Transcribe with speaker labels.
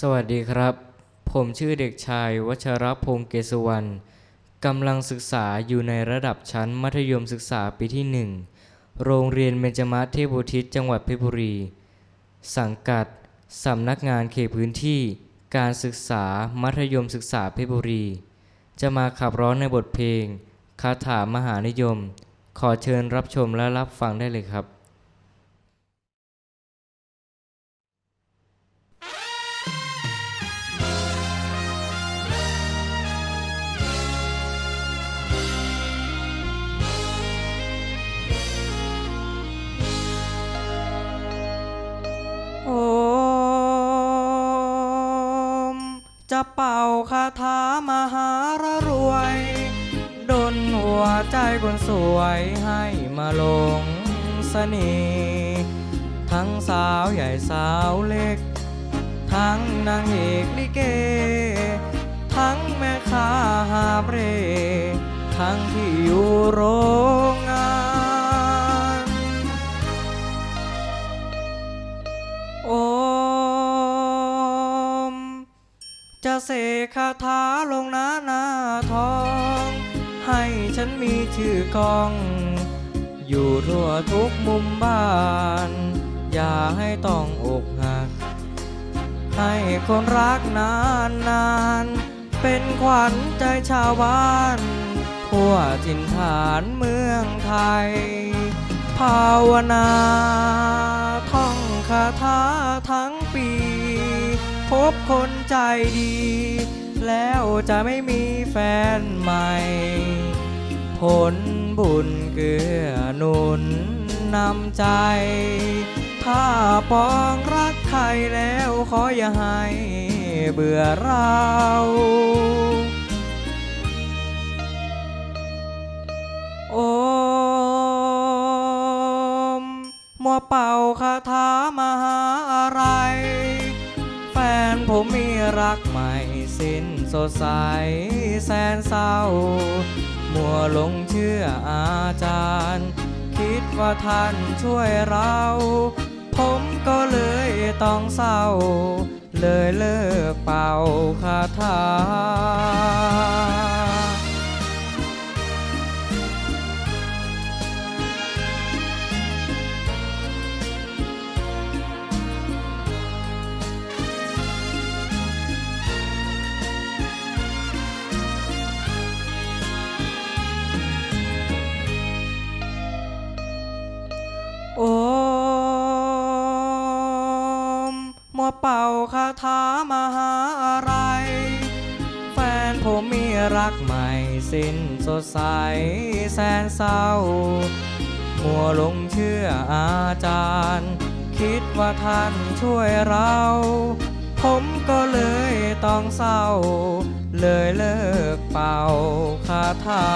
Speaker 1: สวัสดีครับ ผมชื่อเด็กชาย วัชรพงศ์เกษวรรณกำลังศึกษาอยู่ในระดับชั้นมัธยมศึกษาปีที่หนึ่งโรงเรียนเบญจมาศเทพอุทิศจังหวัดเพชรบุรี สังกัด สำนักงานเขตพื้นที่ การศึกษามัธยมศึกษาเพชรบุรี จะมาขับร้องในบทเพลง คาถามหานิยม ขอเชิญรับชมและรับฟังได้เลยครับ
Speaker 2: จะเป่าคาถามหารรวยดนหัวใจคนสวยให้มาลงเสน่ห์ทั้งสาวใหญ่สาวเล็ก ทั้งนางเอกลิเก ทั้งแม่ค้าหาบเร่ทั้งที่อยู่โรง จะเสกคาถาลงหน้าหน้าทอง ให้ฉันมีชื่อกอง อยู่ทั่วทุกมุมบ้าน อย่าให้ต้องอกหัก ให้คนรักนานนานๆเป็นขวัญใจชาวบ้านทั่วถิ่นฐานเมืองไทย ภาวนาท่องคาถาทั้ง พบคนใจดี แล้วจะไม่มีแฟนใหม่ ผลบุญเกื้อหนุนนำใจ ถ้าปองรักใครแล้วขออย่าให้เบื่อเราโอมมัวเป่าคาถามา สิ้นสดใสแสนเศร้า มัวลงเชื่ออาจารย์ คิดว่าท่านช่วยเรา ผมก็เลยต้องเศร้า เลยเลิกเป่าคาถา มัวเป่าคาถามหาอะไร แฟนผมมีรักใหม่สิ้นสดใสแสนเศร้า มัวหลงเชื่ออาจารย์ คิดว่าท่านช่วยเรา ผมก็เลยต้องเศร้า เลยเลิกเป่าคาถา